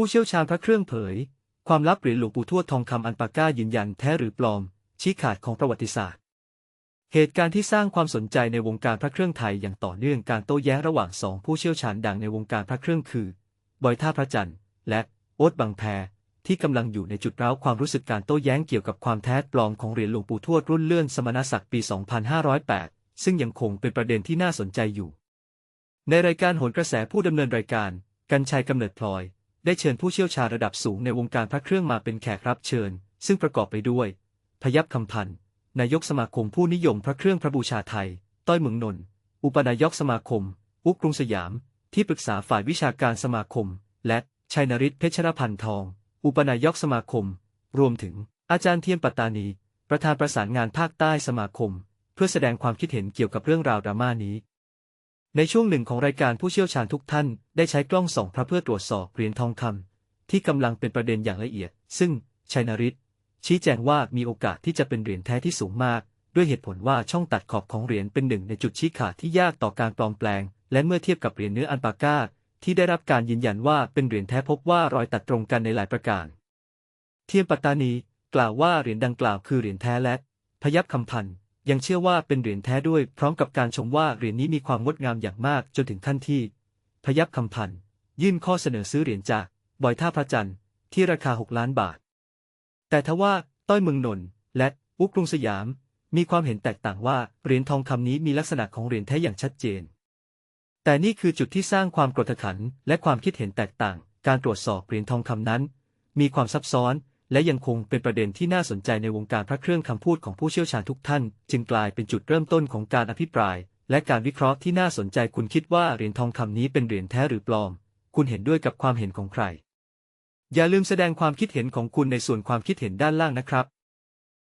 ผู้เชี่ยวชาญพระเครื่องเผย ความลับเหรียญหลวงปู่ทวดทองคำอันปาก้ายืนยันแท้หรือปลอม ชี้ขาดของประวัติศาสตร์ เหตุการณ์ที่สร้างความสนใจในวงการพระเครื่องไทยอย่างต่อเนื่องการโต้แย้งระหว่างสองผู้เชี่ยวชาญดังในวงการพระเครื่องคือบอยท่าพระจันทร์ และโอ๊ตบางแพที่กำลังอยู่ในจุดร้าวความรู้สึกการโต้แย้งเกี่ยวกับความแท้ปลอมของเหรียญหลวงปู่ทวดรุ่นเลื่อนสมณศักดิ์ปี 2508 ซึ่งยังคงเป็นประเด็นที่น่าสนใจอยู่ ในรายการโหนกระแสผู้ดำเนินรายการ กัญชัยกำเนิดพลอย ได้เชิญผู้เชี่ยวชาญระดับสูงในวงการพระเครื่องมาเป็นแขกรับเชิญ ซึ่งประกอบไปด้วย พยับคำพันธ์นายกสมาคมผู้นิยมพระเครื่องพระบูชาไทย ต้อยเมืองนนท์อุปนายกสมาคม อุกกรุงสยาม ที่ปรึกษาฝ่ายวิชาการสมาคม และชัยนริศเพชรพันธ์ทอง อุปนายกสมาคม รวมถึง อาจารย์เทียมปัตตานี ประธานประสานงานภาคใต้สมาคม เพื่อแสดงความคิดเห็นเกี่ยวกับเรื่องราวดราม่านี้ ในช่วงหนึ่งของรายการผู้เชี่ยวชาญทุกท่านได้ใช้กล้องส่องพระเพื่อตรวจสอบเหรียญทองคำที่กำลังเป็นประเด็นอย่างละเอียด ซึ่งชัยนริศชี้แจงว่ามีโอกาสที่จะเป็นเหรียญแท้ที่สูงมาก ด้วยเหตุผลว่าช่องตัดขอบของเหรียญเป็นหนึ่งในจุดชี้ขาดที่ยากต่อการปลอมแปลง และเมื่อเทียบกับเหรียญเนื้ออันปาก้า ที่ได้รับการยืนยันว่าเป็นเหรียญแท้พบว่ารอยตัดตรงกันในหลายประการ เทียมปัตตานี กล่าวว่าเหรียญดังกล่าวคือเหรียญแท้และพยับคำพันธ์ ยังเชื่อว่าเป็นเหรียญแท้ด้วย พร้อมกับการชมว่าเหรียญนี้มีความงดงามอย่างมากจนถึงขั้นที่ พยับคำพันธ์ยื่นข้อเสนอซื้อเหรียญจากบอยท่าพระจันทร์ที่ราคา 6 ล้านบาท แต่ทว่าต้อยเมืองนนท์และอุกกรุงสยาม มีความเห็นแตกต่างว่าเหรียญทองคำนี้มีลักษณะของเหรียญแท้อย่างชัดเจน แต่นี่คือจุดที่สร้างความกดขันและความคิดเห็นแตกต่าง การตรวจสอบเหรียญทองคำนั้น มีความซับซ้อน และยังคงเป็นประเด็นที่น่าสนใจในวงการพระเครื่องคำพูดของผู้เชี่ยวชาญทุกท่าน จึงกลายเป็นจุดเริ่มต้นของการอภิปราย และการวิเคราะห์ที่น่าสนใจคุณคิดว่าเหรียญทองคำนี้เป็นเหรียญแท้หรือปลอม คุณเห็นด้วยกับความเห็นของใคร อย่าลืมแสดงความคิดเห็นของคุณในส่วนความคิดเห็นด้านล่างนะครับ